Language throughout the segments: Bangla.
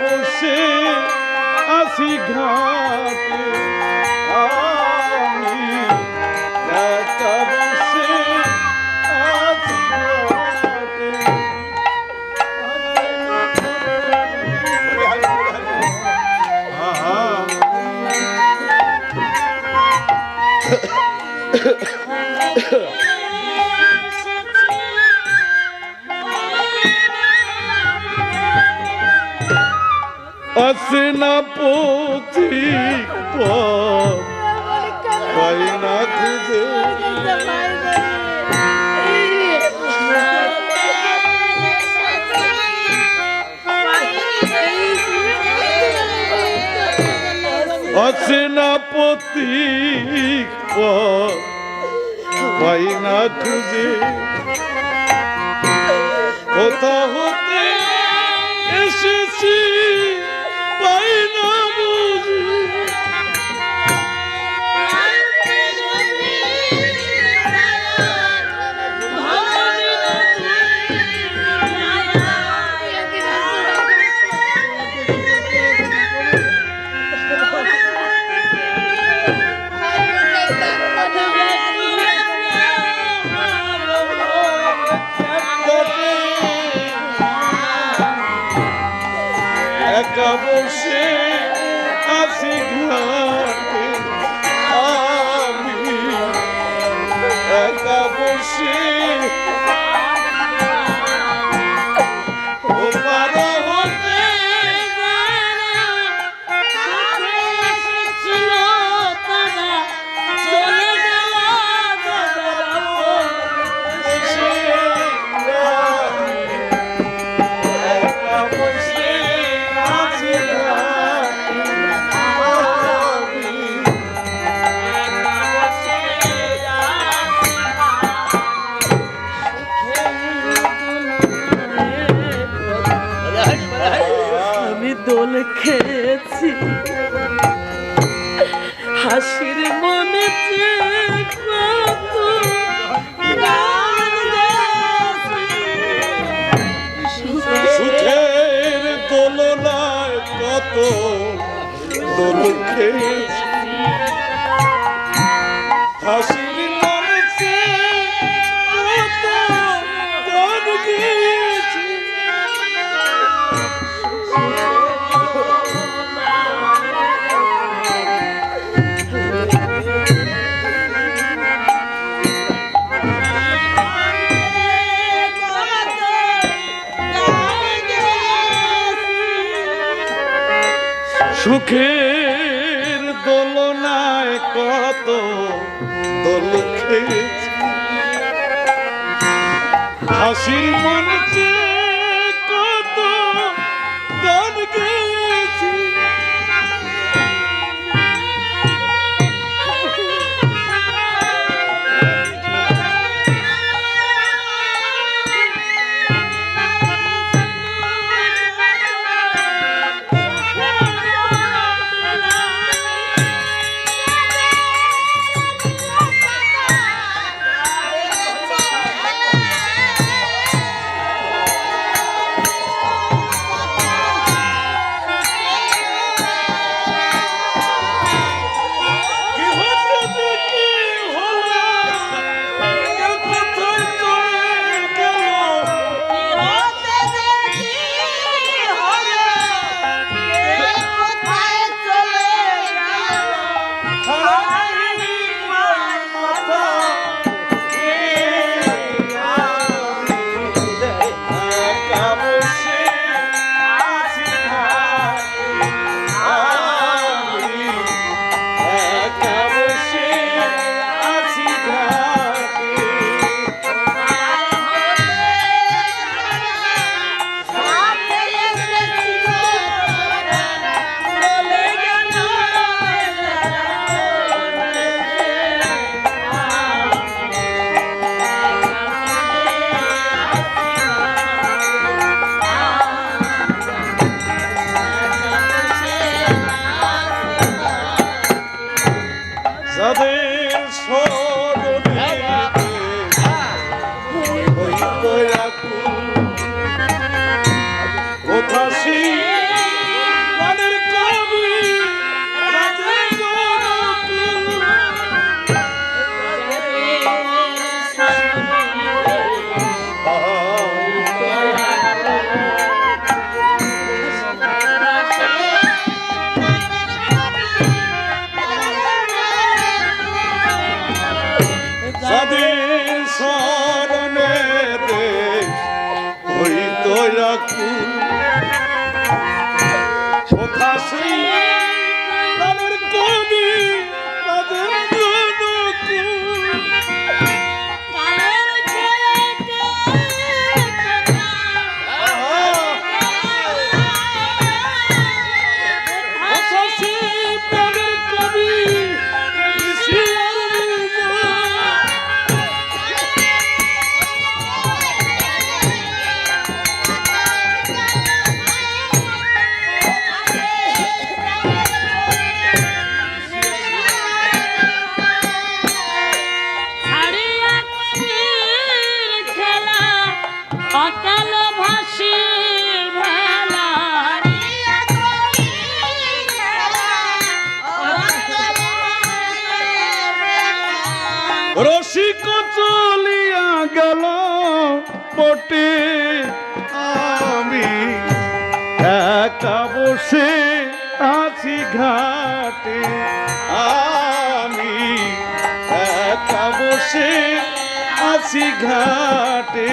বসে আসি ঘাটে আমি একা বসে আসি ঘাটে আসে না পাই না খুঁজে। আসে না পথিক পথ পাই না খুঁজে। কোথা হতে বসে আছি ঘাটে। আমি একা বসে দোল কত দোল খেয়েছি। হাসির মনছে কত একা বসে আছি ঘাটে। আমি একা বসে আছি ঘাটে।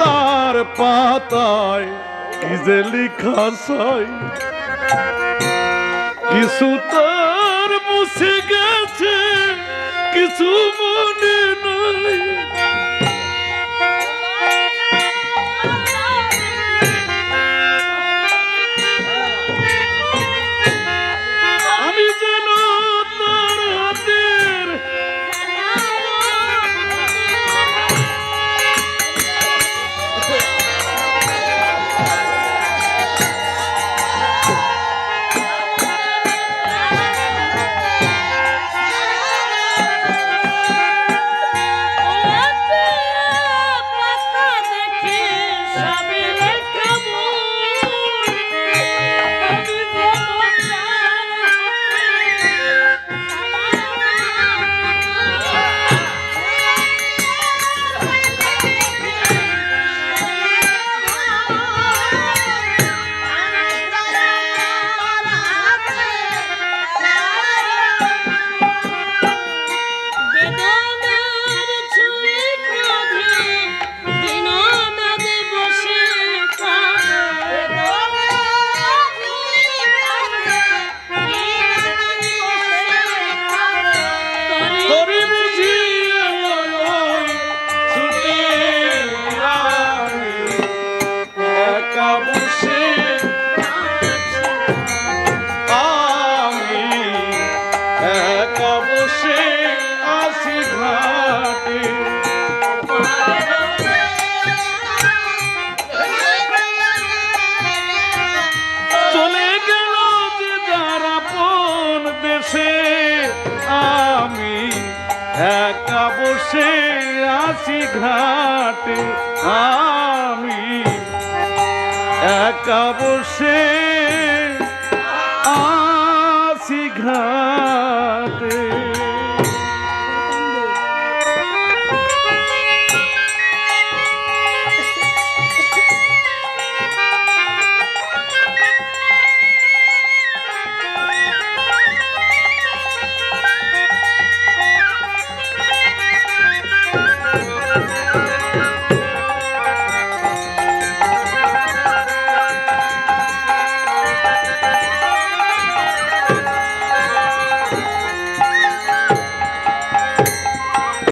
তার পাতায় কি যে লিখা সাই কিছু তার মুছে গেছে কিছু মনে Adonai. বসে আসি ঘাটে। আমি একা বসে আসি ঘাট